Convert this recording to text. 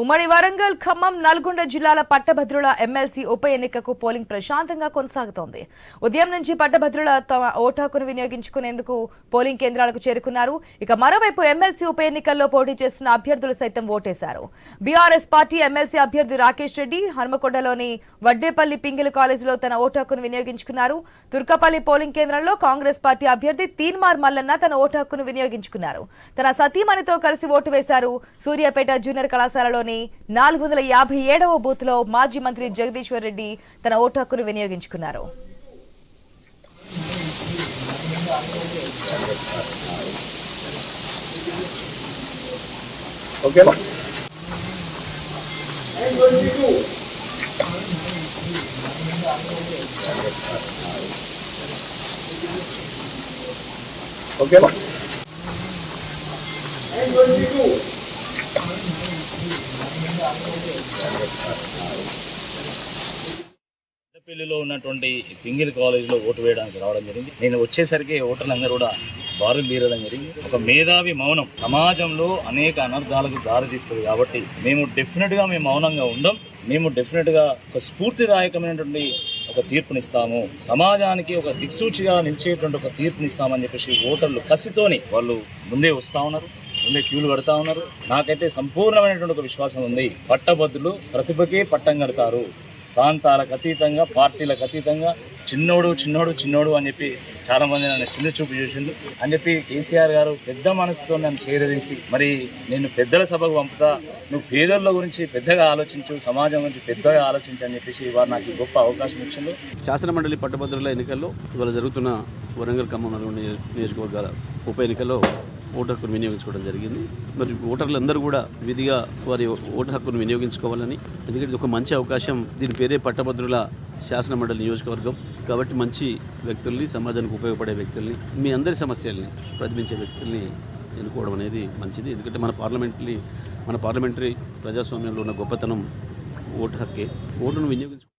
ఉమ్మడి వరంగల్ ఖమ్మం నల్గొండ జిల్లాల పట్టభద్రుల ఎమ్మెల్సీ ఉప ఎన్నికకు పోలింగ్ ప్రశాంతంగా కొనసాగుతోంది. ఉదయం నుంచి పట్టభద్రుల తమ ఓటాకును వినియోగించుకునేందుకు పోలింగ్ కేంద్రాలకు చేరుకున్నారు. ఇక మరోవైపు ఎమ్మెల్సీ ఉప ఎన్నికల్లో పోటీ చేస్తున్న అభ్యర్థులు సైతం ఓటేశారు. బీఆర్ఎస్ పార్టీ ఎమ్మెల్సీ అభ్యర్థి రాకేష్ రెడ్డి హనుమకొండలోని వడ్డేపల్లి పింగిల్ కాలేజీలో తన ఓటు హక్కును వినియోగించుకున్నారు. తుర్కపల్లి పోలింగ్ కేంద్రంలో కాంగ్రెస్ పార్టీ అభ్యర్థి తీన్మార్ మల్లన్న తన ఓటు హక్కును వినియోగించుకున్నారు. తన సతీమణితో కలిసి ఓటు వేశారు సూర్యాపేట జూనియర్ కళాశాలలో జిల్లాలోని నాలుగు వందల యాభై ఏడవ బూత్లో మాజీ మంత్రి జగదీశ్వర్ రెడ్డి తన ఓటు హక్కును వినియోగించుకున్నారు. ఓకేనా? ఓకేనా? పెళ్ళిలో ఉన్నటువంటి పింగిల్ కాలేజీలో ఓటు వేయడానికి రావడం జరిగింది. నేను వచ్చేసరికి ఓటర్లందరూ కూడా బారులు తీరడం జరిగింది. ఒక మేధావి మౌనం. సమాజంలో అనేక అనర్థాలకు దారితీస్తుంది కాబట్టి మేము డెఫినెట్గా మేము మౌనంగా ఉండం. మేము డెఫినెట్గా ఒక స్ఫూర్తిదాయకమైనటువంటి ఒక తీర్పునిస్తాము. సమాజానికి ఒక దిక్సూచిగా నిలిచేటువంటి ఒక తీర్పునిస్తామని చెప్పేసి ఓటర్లు కసితోని వాళ్ళు ముందే వస్తా ఉన్నారు. ముందే క్యూలు కడతా ఉన్నారు. నాకైతే సంపూర్ణమైనటువంటి ఒక విశ్వాసం ఉంది. పట్టభద్రులు ప్రతిభకే పట్టం కడతారు. ప్రాంతాలకు అతీతంగా పార్టీలకు అతీతంగా చిన్నోడు చిన్నోడు చిన్నోడు అని చెప్పి చాలామంది నన్ను చిన్న చూపు చేసిండు అని చెప్పి కేసీఆర్ గారు పెద్ద మనసుతో నన్ను చేరదీసి మరి నేను పెద్దల సభకు పంపుతా. నువ్వు పేదల గురించి పెద్దగా ఆలోచించు సమాజం గురించి పెద్దగా ఆలోచించు అని చెప్పేసి వారు నాకు గొప్ప అవకాశం ఇచ్చిండు శాసనమండలి పట్టభద్రుల ఎన్నికల్లో ఇవాళ జరుగుతున్న వరంగల్ ఖమ్మం నియోజకవర్గాల ఉప ఎన్నికల్లో ఓటు హక్కును వినియోగించుకోవడం జరిగింది. మరి ఓటర్లందరూ కూడా విధిగా వారి ఓటు హక్కును వినియోగించుకోవాలని ఎందుకంటే ఇది ఒక మంచి అవకాశం దీని పేరే పట్టభద్రుల శాసనమండలి నియోజకవర్గం. కాబట్టి మంచి వ్యక్తుల్ని సమాజానికి ఉపయోగపడే వ్యక్తుల్ని మీ అందరి సమస్యల్ని ప్రతిబింబించే వ్యక్తుల్ని ఎన్నుకోవడం అనేది మంచిది. ఎందుకంటే మన పార్లమెంటరీ మన పార్లమెంటరీ ప్రజాస్వామ్యంలో ఉన్న గొప్పతనం ఓటు హక్కే. ఓటును వినియోగించుకో